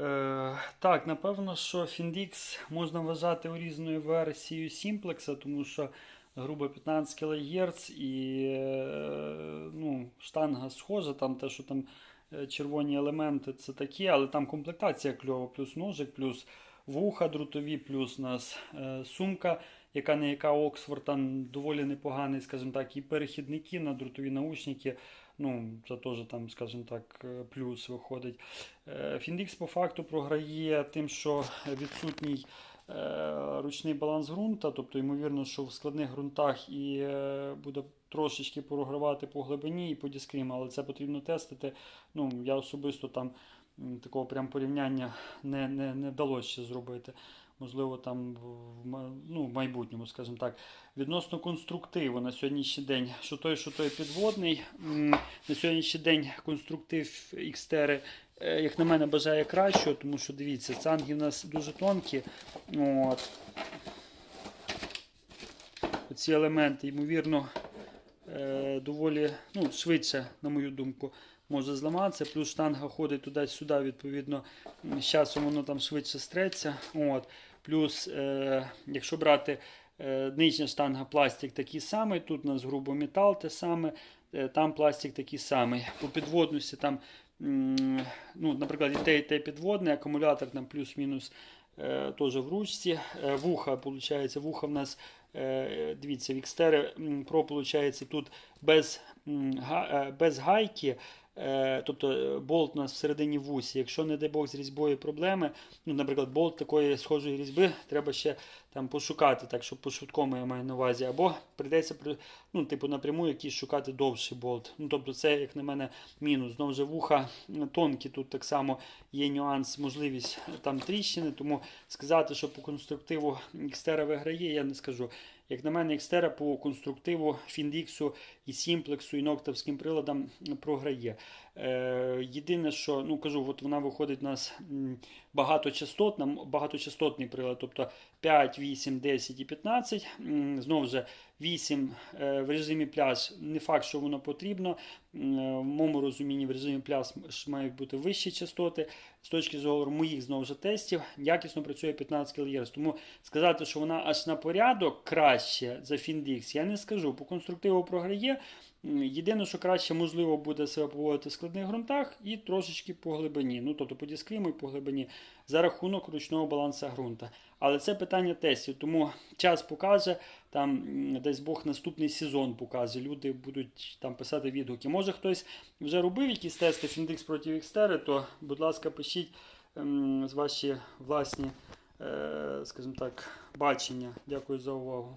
Е, так, напевно, що Findix можна вважати урізною версією Simplex, тому що грубо 15 кГц і е, ну, штанга схожа, там те, що там е, червоні елементи, це такі, але там комплектація кльова, плюс ножик, плюс вуха друтові, плюс у нас е, сумка, яка не яка Оксфорд, там доволі непоганий, скажімо так, і перехідники на друтові наушники. Ну, це теж там, скажімо так, е, плюс виходить. Е, Фіндікс по факту програє тим, що відсутній е, ручний баланс ґрунта, тобто, ймовірно, що в складних ґрунтах і е, буде трошечки програвати по глибині і по дискріму, але це потрібно тестити. Ну, я особисто там такого прям порівняння не, не, не вдалося зробити. Можливо, там в, ну, в майбутньому, скажімо так. Відносно конструктиву на сьогоднішній день, що той, що той підводний. На сьогоднішній день конструктив Xterra, е, як на мене, бажає кращого, тому що дивіться, цанги у нас дуже тонкі. От. Ці елементи, ймовірно, е, доволі ну, швидше, на мою думку, може зламатися. Плюс штанга ходить туди-сюди, відповідно, з часом воно там швидше стреться. От. Плюс, е, якщо брати е, нижня штанга, пластик такий самий, тут у нас грубо метал те саме, е, там пластик такий самий. По підводності там, ну, наприклад, і те, і те підводне, акумулятор там плюс-мінус теж в ручці. Е, вуха, виходить, вуха в нас, е, дивіться, в Xterra м, Pro, виходить, тут без, е, без гайки. Е, Тобто е, болт у нас всередині вусі. Якщо, не дай Бог, з різьбою проблеми, ну, наприклад, болт такої схожої різьби, треба ще там пошукати, так, щоб по-швидкому я маю на увазі. Або прийдеться при- ну, типу, напряму якийсь шукати довший болт. Ну, тобто це, як на мене, мінус. Знову ж вуха тонкі, тут так само є нюанс, можливість там тріщини, тому сказати, що по конструктиву Xterra виграє, я не скажу. Як на мене, Xterra по конструктиву Фіндіксу і Сімплексу, і Ноктовським приладам програє. Е, єдине, що ну кажу, от вона виходить у нас багаточастотна, багаточастотний прилад, тобто 5, 8, 10 і 15. Знову ж 8 е, в режимі пляж не факт, що воно потрібно. Е, В моєму розумінні в режимі пляж мають бути вищі частоти. З точки зору моїх знову ж тестів, якісно працює 15 кГц. Тому сказати, що вона аж на порядок краще за Findix, я не скажу. По конструктиву програє. Єдине, що краще можливо буде себе поводити в складних ґрунтах і трошечки по глибині. Ну, тобто по дискриму і по глибині за рахунок ручного балансу ґрунта. Але це питання тестів, тому час покаже, там десь Бог наступний сезон покаже. Люди будуть там писати відгуки. Може хтось вже робив якісь тести Findix проти Xterra, то, будь ласка, пишіть ем, ваші власні, е, скажімо так, бачення. Дякую за увагу.